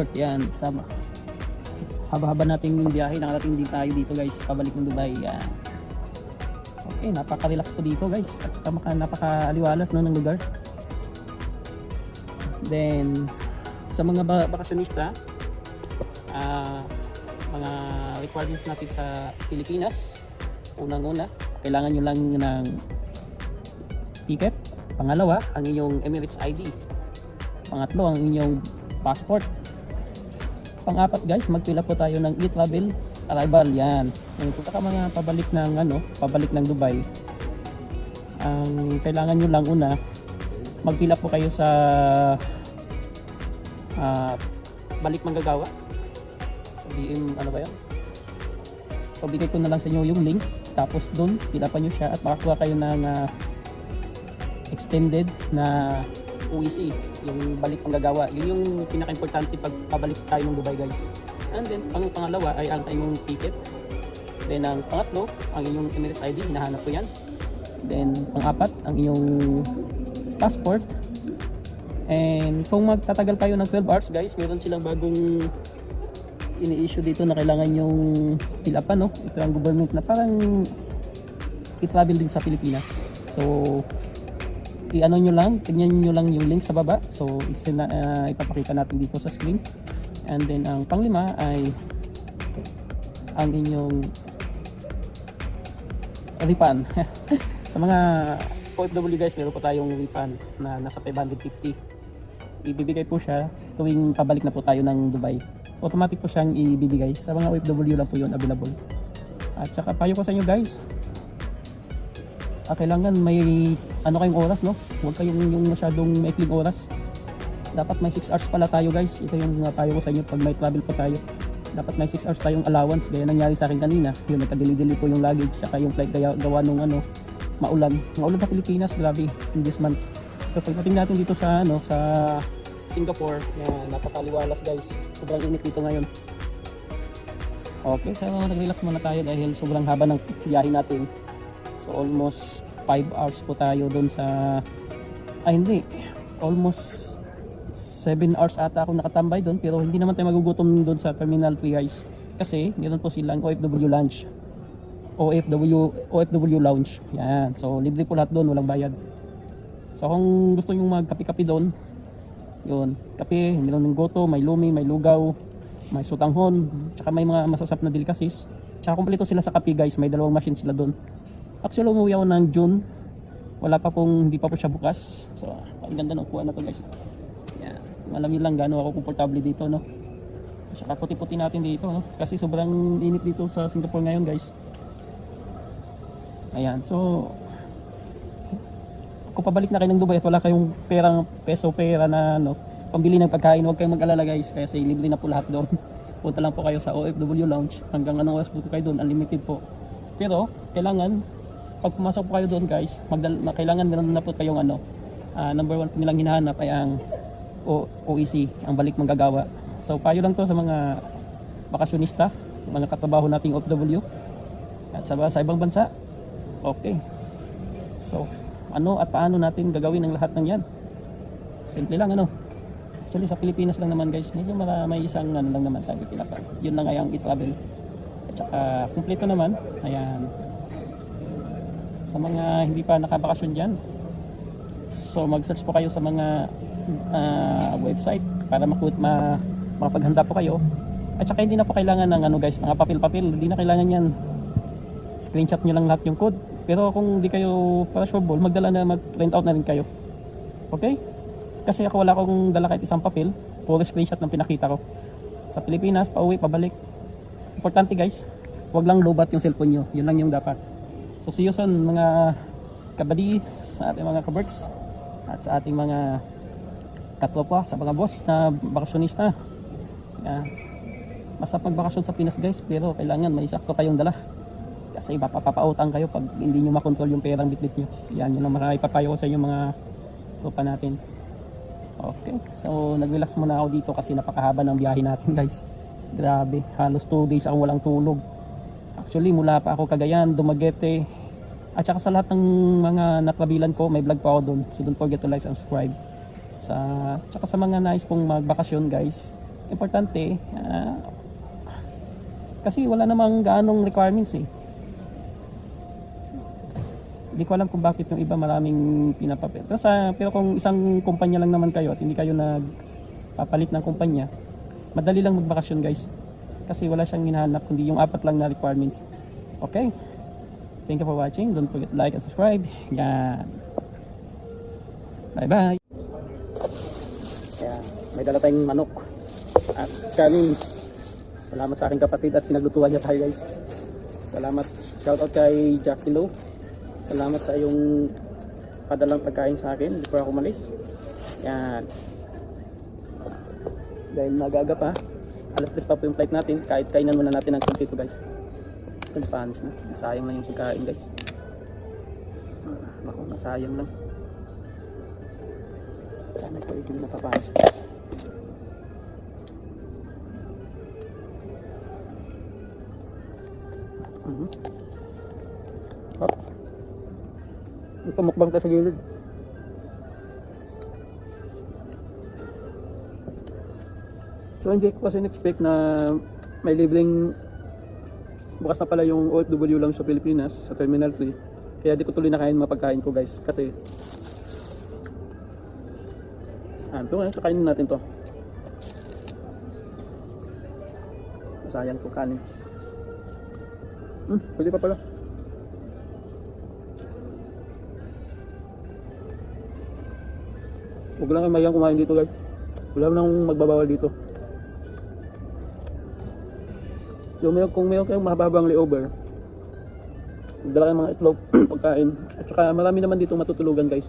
airport. Yan, sama. Haba-haba nating biyahe, nakarating din tayo dito guys, pabalik ng Dubai. Yan. Okay, napaka-relax po dito guys. At maka, napaka-aliwalas no, ng lugar. Then, sa mga ba- bakasyonista, ah, mga requirements natin sa Pilipinas, unang-una, kailangan nyo lang ng ticket. Pangalawa, ang inyong Emirates ID. Pangatlo, ang inyong passport. Pang-apat guys, magpila po tayo ng e-travel arrival. Yan. Yung kung ka mga pabalik ng ano, pabalik ng Dubai, ang kailangan nyo lang una, magpila po kayo sa ah, balik manggagawa. Sabihin, ano ba yan? So, bigay ko na lang sa inyo yung link. Tapos doon, pilapan nyo siya at makakuha kayo ng ah, extended na UEC, yung balik panggagawa. Yun yung pinaka-importante pag pabalik tayo ng Dubai guys. And then, ang pangalawa ay ang inyong ticket. Then, ang pangatlo, ang inyong Emirates ID, hinahanap ko yan. Then, pang-apat, ang inyong passport. And kung magtatagal kayo ng 12 hours guys, meron silang bagong ini-issue dito na kailangan yung fill up no? Ito ang government na parang i-travel din sa Pilipinas. So, i-ano nyo lang, tignan nyo lang yung link sa baba. So, isina, uh, ipapakita natin dito sa screen. And then, ang panglima ay ang inyong refund. sa mga OFW guys, meron po tayong refund na nasa 550. Ibibigay po siya tuwing pabalik na po tayo ng Dubai. Automatic po siyang ibibigay. Sa mga OFW lang po yun available. At saka payo ko sa inyo guys, ah, kailangan may ano kayong oras no? Huwag kayong yung masyadong maikling oras. Dapat may 6 hours pala tayo guys. Ito yung uh, payo ko sa inyo pag may travel po tayo. Dapat may 6 hours tayong allowance gaya nangyari sa akin kanina. Yun nagkadili-dili po yung luggage saka yung flight gawa, gawa nung ano maulan. Maulan sa Pilipinas grabe in this month. So pagdating natin dito sa ano sa Singapore yan napakaliwalas guys. Sobrang init dito ngayon. Okay so nag-relax muna tayo dahil sobrang haba ng biyahe natin So almost 5 hours po tayo doon sa ay hindi. Almost 7 hours ata ako nakatambay doon pero hindi naman tayo magugutom doon sa Terminal 3 guys kasi meron po silang OFW lunch OFW OFW lounge. Yan. So libre po lahat doon walang bayad. So kung gusto nyo magkape-kape doon yun. Kape meron ng goto may lumi may lugaw may sutanghon tsaka may mga masasap na delicacies. Tsaka kumpleto sila sa kape guys. May dalawang machine sila doon Actually, umuwi ako ng June. Wala pa pong, hindi pa po siya bukas. So, ang ganda ng upuan na to guys. Yan. Kung alam niyo lang gaano ako komportable dito, no. Saka puti-puti natin dito, no. Kasi sobrang init dito sa Singapore ngayon, guys. Ayan. So, kung pabalik na kayo ng Dubai at wala kayong perang peso pera na ano, pambili ng pagkain, huwag kayong mag-alala guys kasi libre na po lahat doon. Punta lang po kayo sa OFW lounge hanggang anong oras po kayo doon, unlimited po. Pero kailangan pag pumasok po kayo doon guys, magdal ma- kailangan meron na po kayong ano, ah, number one po nilang hinahanap ay ang o OEC, ang balik manggagawa. So payo lang to sa mga bakasyonista, mga katrabaho nating OFW at sa, sa ibang bansa. Okay. So, ano at paano natin gagawin ang lahat ng yan? Simple lang ano. Actually sa Pilipinas lang naman guys, medyo mara, may isang ano lang naman tayo pilapan. Yun lang ay ang e-travel. At saka kumpleto naman. Ayan. Sa mga hindi pa nakabakasyon dyan. So mag-search po kayo sa mga ah, website para makut ma makapaghanda po kayo. At saka hindi na po kailangan ng ano guys, mga papel-papel. Hindi na kailangan yan. Screenshot nyo lang lahat yung code. Pero kung di kayo para sure ball, magdala na mag-print out na rin kayo. Okay? Kasi ako wala akong dala kahit isang papel. Puro screenshot ng pinakita ko. Sa Pilipinas, pauwi, pabalik. Importante guys, wag lang lobat yung cellphone nyo. Yun lang yung dapat. So see mga kabady, sa ating mga kaberts, at sa ating mga katropa, sa mga boss na bakasyonista. Yeah. Masarap magbakasyon sa Pinas guys, pero kailangan may sakto kayong dala. Kasi mapapautang kayo pag hindi nyo makontrol yung perang bitbit nyo. Yan, yun ang marapapayo ko sa inyo mga tropa natin. Okay, so nag-relax muna ako dito kasi napakahaba ng biyahe natin guys. Grabe, halos 2 days ako walang tulog. Actually, mula pa ako Cagayan, Dumaguete, at saka sa lahat ng mga natrabilan ko, may vlog pa ako doon. So don't forget to like and subscribe. Sa, tsaka sa mga nais pong magbakasyon guys, importante, ah, kasi wala namang gaanong requirements eh. Hindi ko alam kung bakit yung iba maraming pinapapel. Pero, sa, pero kung isang kumpanya lang naman kayo at hindi kayo nagpapalit ng kumpanya, madali lang magbakasyon guys. Kasi wala siyang hinahanap kundi yung apat lang na requirements. Okay? Thank you for watching. Don't forget to like and subscribe. Yan. Bye-bye. Ayan. May dala tayong manok. At kanin. Salamat sa aking kapatid at pinaglutuan niya tayo guys. Salamat. Shoutout kay Jackie Lowe. Salamat sa iyong padalang pagkain sa akin before ako malis. Yan. Dahil nagaga pa. Alas 3 pa po yung flight natin. Kahit kainan muna natin ang konti ko guys. Ito panis na. Nasayang lang yung pagkain guys. Ako, nasayang lang. Sana ko hindi napapanis. Mhm. Hop. May pamukbang tayo sa gilid. So hindi ko kasi expect na may libreng bukas na pala yung OFW lang sa Pilipinas sa Terminal 3. Kaya di ko tuloy nakain mga pagkain ko guys kasi Ah, ito ngayon, kakainin natin to. Sayang ko kanin. Hmm, pwede pa pala. Huwag lang kayo mayang kumain dito guys. Wala nang magbabawal dito. Yung may, kung mayroon kayong mahabang layover, dala kayong mga itlog, pagkain. At saka marami naman dito matutulugan guys.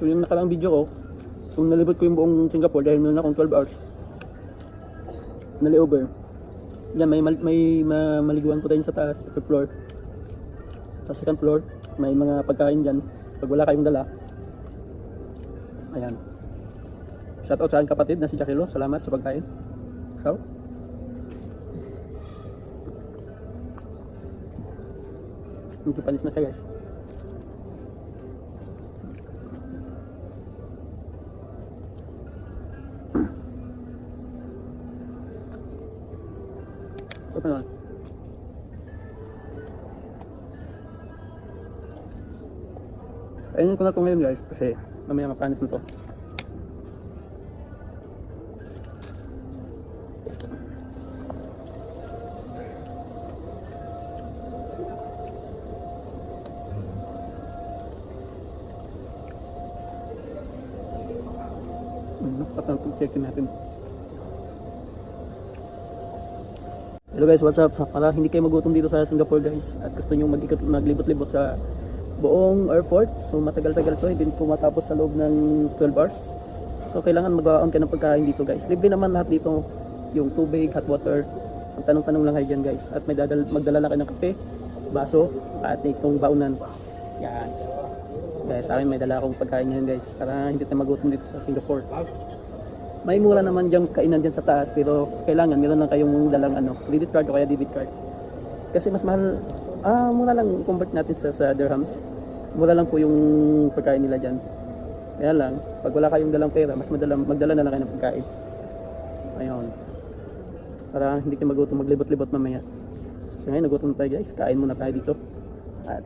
So yung nakarang video ko, kung nalibot ko yung buong Singapore dahil meron akong 12 hours na layover. Yan, may, may ma- maliguan po tayo sa taas, sa floor. Sa second floor, may mga pagkain dyan. Pag wala kayong dala, ayan. Shoutout sa aking kapatid na si Jackilo. Salamat sa pagkain. So, medyo panis na siya guys. Ito pa naman. Kainin ko na ito ngayon guys kasi mamaya mapanis na to. Ano, patang checkin natin. Hello guys, what's up? Para hindi kayo magutom dito sa Singapore guys at gusto nyo mag-ikot, maglibot-libot sa buong airport. So matagal-tagal to, hindi po matapos sa loob ng 12 hours. So kailangan magbaon ka ng pagkain dito guys. Libre naman lahat dito, yung tubig, hot water. Ang tanong-tanong lang kayo dyan guys. At may dadal, magdala lang kayo ng kape, baso, at itong baunan. Yan. Guys, akin may dala akong pagkain ngayon guys para hindi tayo magutom dito sa Singapore. May mura naman diyang kainan dyan sa taas pero kailangan meron lang kayong dalang ano, credit card o kaya debit card. Kasi mas mahal, ah, mura lang convert natin sa, sa dirhams. Mura lang po yung pagkain nila dyan. Kaya lang, pag wala kayong dalang pera, mas madala, magdala na lang kayo ng pagkain. Ayun. Para hindi kayo magutom, maglibot-libot mamaya. So, ngayon, nagutom tayo guys. Kain muna tayo dito. At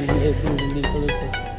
努力，努力，都是。